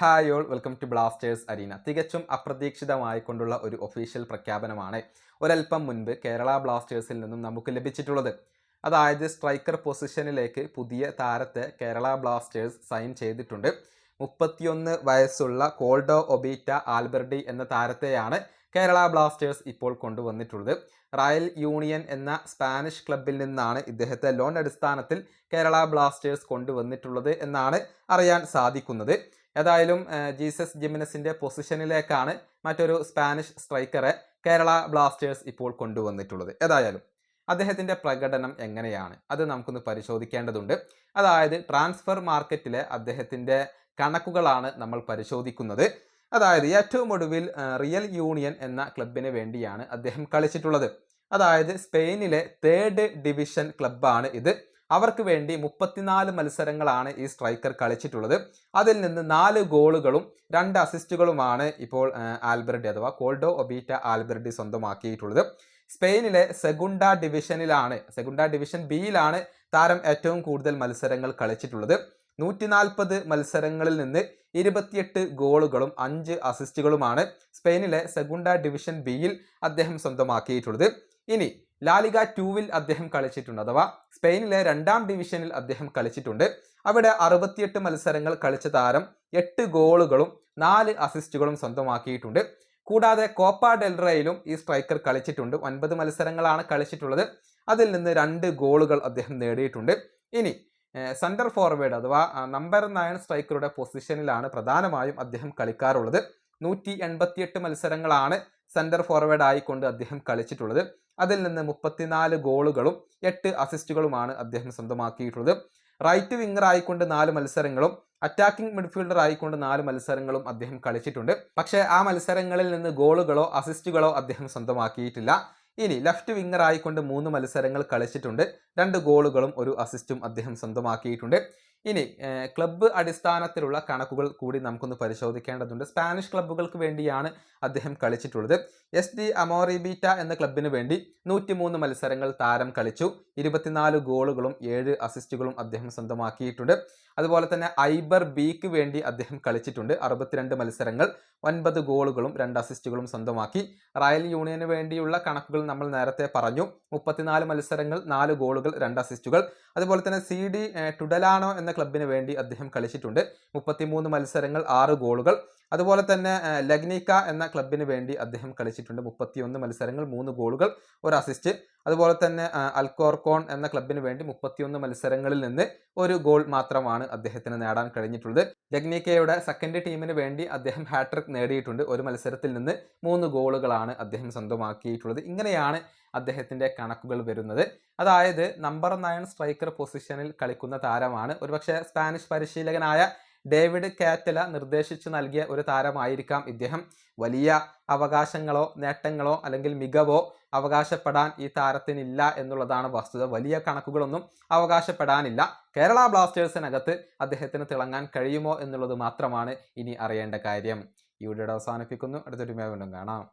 Hi all welcome to Blasters arena തികച്ചും അപ്രതീക്ഷിതമായിക്കൊണ്ടുള്ള ഒരു ഒഫീഷ്യൽ പ്രഖ്യാപനമാണ് ഒരൽപ്പം മുൻപ് കേരള ബ്ലാസ്റ്റേഴ്സിൽ നിന്നും നമുക്ക് ലഭിച്ചിട്ടുള്ളത്. അതായത് സ്ട്രൈക്കർ പൊസിഷനിലേക്ക് പുതിയ താരത്തെ കേരള ബ്ലാസ്റ്റേഴ്സ് സൈൻ ചെയ്തിട്ടുണ്ട്. മുപ്പത്തിയൊന്ന് വയസ്സുള്ള കോൾഡോ ഒബീറ്റ ആൽബർഡി എന്ന താരത്തെയാണ് കേരള ബ്ലാസ്റ്റേഴ്സ് ഇപ്പോൾ കൊണ്ടുവന്നിട്ടുള്ളത്. റയൽ യൂണിയൻ എന്ന സ്പാനിഷ് ക്ലബിൽ നിന്നാണ് ഇദ്ദേഹത്തെ ലോൺ അടിസ്ഥാനത്തിൽ കേരള ബ്ലാസ്റ്റേഴ്സ് കൊണ്ടുവന്നിട്ടുള്ളത് എന്നാണ് അറിയാൻ സാധിക്കുന്നത്. ഏതായാലും ജീസസ് ജിമിനസിന്റെ പൊസിഷനിലേക്കാണ് മറ്റൊരു സ്പാനിഷ് സ്ട്രൈക്കറെ കേരള ബ്ലാസ്റ്റേഴ്സ് ഇപ്പോൾ കൊണ്ടുവന്നിട്ടുള്ളത്. ഏതായാലും അദ്ദേഹത്തിന്റെ പ്രകടനം എങ്ങനെയാണ്? അത് നമുക്കൊന്ന് പരിശോധിക്കേണ്ടതുണ്ട്. അതായത് ട്രാൻസ്ഫർ മാർക്കറ്റിലെ അദ്ദേഹത്തിന്റെ കണക്കുകളാണ് നമ്മൾ പരിശോധിക്കുന്നത്. അതായത് ഏറ്റവും ഒടുവിൽ റിയൽ യൂണിയൻ എന്ന ക്ലബിന് വേണ്ടിയാണ് അദ്ദേഹം കളിച്ചിട്ടുള്ളത്. അതായത് സ്പെയിനിലെ തേർഡ് ഡിവിഷൻ ക്ലബ്ബാണ് ഇത്. അവർക്ക് വേണ്ടി മുപ്പത്തിനാല് മത്സരങ്ങളാണ് ഈ സ്ട്രൈക്കർ കളിച്ചിട്ടുള്ളത്. അതിൽ നിന്ന് നാല് ഗോളുകളും രണ്ട് അസിസ്റ്റുകളുമാണ് ഇപ്പോൾ ആൽബർഡി അഥവാ കോൾഡോ ഒബീറ്റ ആൽബർഡി സ്വന്തമാക്കിയിട്ടുള്ളത്. സ്പെയിനിലെ സെഗുണ്ട ഡിവിഷനിലാണ് സെഗുണ്ട ഡിവിഷൻ ബിയിലാണ് താരം ഏറ്റവും കൂടുതൽ മത്സരങ്ങൾ കളിച്ചിട്ടുള്ളത്. നൂറ്റി നാൽപ്പത് മത്സരങ്ങളിൽ നിന്ന് ഇരുപത്തിയെട്ട് ഗോളുകളും അഞ്ച് അസിസ്റ്റുകളുമാണ് സ്പെയിനിലെ സെഗുണ്ട ഡിവിഷൻ ബിയിൽ അദ്ദേഹം സ്വന്തമാക്കിയിട്ടുള്ളത്. ഇനി ലാലിക ടൂവിൽ അദ്ദേഹം കളിച്ചിട്ടുണ്ട് അഥവാ സ്പെയിനിലെ രണ്ടാം ഡിവിഷനിൽ അദ്ദേഹം കളിച്ചിട്ടുണ്ട്. അവിടെ അറുപത്തിയെട്ട് മത്സരങ്ങൾ കളിച്ച താരം എട്ട് ഗോളുകളും നാല് അസിസ്റ്റുകളും സ്വന്തമാക്കിയിട്ടുണ്ട്. കൂടാതെ കോപ്പ ഡെൽറയിലും ഈ സ്ട്രൈക്കർ കളിച്ചിട്ടുണ്ട്. ഒൻപത് മത്സരങ്ങളാണ് കളിച്ചിട്ടുള്ളത്. അതിൽ നിന്ന് രണ്ട് ഗോളുകൾ അദ്ദേഹം നേടിയിട്ടുണ്ട്. ഇനി സെന്റർ ഫോർവേഡ് അഥവാ നമ്പർ നയൻ സ്ട്രൈക്കറുടെ പൊസിഷനിലാണ് പ്രധാനമായും അദ്ദേഹം കളിക്കാറുള്ളത്. നൂറ്റി എൺപത്തിയെട്ട് മത്സരങ്ങളാണ് സെന്റർ ഫോർവേഡ് ആയിക്കൊണ്ട് അദ്ദേഹം കളിച്ചിട്ടുള്ളത്. അതിൽ നിന്ന് മുപ്പത്തിനാല് ഗോളുകളും എട്ട് അസിസ്റ്റുകളുമാണ് അദ്ദേഹം സ്വന്തമാക്കിയിട്ടുള്ളത്. റൈറ്റ് വിങ്ങർ ആയിക്കൊണ്ട് നാല് മത്സരങ്ങളും അറ്റാക്കിംഗ് മിഡ്ഫീൽഡർ ആയിക്കൊണ്ട് നാല് മത്സരങ്ങളും അദ്ദേഹം കളിച്ചിട്ടുണ്ട്. പക്ഷേ ആ മത്സരങ്ങളിൽ നിന്ന് ഗോളുകളോ അസിസ്റ്റുകളോ അദ്ദേഹം സ്വന്തമാക്കിയിട്ടില്ല. ഇനി ലെഫ്റ്റ് വിങ്ങർ ആയിക്കൊണ്ട് മൂന്ന് മത്സരങ്ങൾ കളിച്ചിട്ടുണ്ട്. രണ്ട് ഗോളുകളും ഒരു അസിസ്റ്റും അദ്ദേഹം സ്വന്തമാക്കിയിട്ടുണ്ട്. ഇനി ക്ലബ്ബ് അടിസ്ഥാനത്തിലുള്ള കണക്കുകൾ കൂടി നമുക്കൊന്ന് പരിശോധിക്കേണ്ടതുണ്ട്. സ്പാനിഷ് ക്ലബ്ബുകൾക്ക് വേണ്ടിയാണ് അദ്ദേഹം കളിച്ചിട്ടുള്ളത്. എസ് ഡി അമോറിബീറ്റ എന്ന ക്ലബിന് വേണ്ടി നൂറ്റിമൂന്ന് മത്സരങ്ങൾ താരം കളിച്ചു. ഇരുപത്തിനാല് ഗോളുകളും ഏഴ് അസിസ്റ്റുകളും അദ്ദേഹം സ്വന്തമാക്കിയിട്ടുണ്ട്. അതുപോലെ തന്നെ ഐബർ ബിക്ക് വേണ്ടി അദ്ദേഹം കളിച്ചിട്ടുണ്ട്. അറുപത്തിരണ്ട് മത്സരങ്ങൾ ഒൻപത് ഗോളുകളും രണ്ട് അസിസ്റ്റുകളും സ്വന്തമാക്കി. റയൽ യൂണിയന് വേണ്ടിയുള്ള കണക്കുകൾ നമ്മൾ നേരത്തെ പറഞ്ഞു. മുപ്പത്തിനാല് മത്സരങ്ങൾ നാല് ഗോളുകൾ രണ്ട് അസിസ്റ്റുകൾ. അതുപോലെ തന്നെ സി ഡി ടുഡലാണോ എന്ന ക്ലബിന് വേണ്ടി അദ്ദേഹം കളിച്ചിട്ടുണ്ട്. മുപ്പത്തിമൂന്ന് മത്സരങ്ങൾ ആറ് ഗോളുകൾ. അതുപോലെ തന്നെ ലഗ്നിക എന്ന ക്ലബിന് വേണ്ടി അദ്ദേഹം കളിച്ചിട്ടുണ്ട്. മുപ്പത്തിയൊന്ന് മത്സരങ്ങൾ മൂന്ന് ഗോളുകൾ ഒരു അസിസ്റ്റ് അതുപോലെ തന്നെ അൽക്കോർക്കോൺ എന്ന ക്ലബിന് വേണ്ടി മുപ്പത്തിയൊന്ന് മത്സരങ്ങളിൽ നിന്ന് ഒരു ഗോൾ മാത്രമാണ് അദ്ദേഹത്തിന് നേടാൻ കഴിഞ്ഞിട്ടുള്ളത്. ലഗ്നിക്കയുടെ സെക്കൻഡ് ടീമിന് വേണ്ടി അദ്ദേഹം ഹാട്രിക് നേടിയിട്ടുണ്ട്. ഒരു മത്സരത്തിൽ നിന്ന് മൂന്ന് ഗോളുകളാണ് അദ്ദേഹം സ്വന്തമാക്കിയിട്ടുള്ളത്. ഇങ്ങനെയാണ് അദ്ദേഹത്തിന്റെ കണക്കുകൾ വരുന്നത്. അതായത് നമ്പർ നയൻ സ്ട്രൈക്കർ പൊസിഷനിൽ കളിക്കുന്ന താരമാണ്. ഒരുപക്ഷെ സ്പാനിഷ് പരിശീലകനായ ഡേവിഡ് കാറ്റല നിർദ്ദേശിച്ചു നൽകിയ ഒരു താരമായിരിക്കാം ഇദ്ദേഹം. വലിയ അവകാശങ്ങളോ നേട്ടങ്ങളോ അല്ലെങ്കിൽ മികവോ അവകാശപ്പെടാൻ ഈ താരത്തിനില്ല എന്നുള്ളതാണ് വസ്തുത. വലിയ കണക്കുകളൊന്നും അവകാശപ്പെടാനില്ല. കേരള ബ്ലാസ്റ്റേഴ്സിനകത്ത് അദ്ദേഹത്തിന് തിളങ്ങാൻ കഴിയുമോ എന്നുള്ളത് മാത്രമാണ് ഇനി അറിയേണ്ട കാര്യം. ഈ വീഡിയോ അവസാനിപ്പിക്കുന്നു. അടുത്തൊരു വീണ്ടും കാണാം.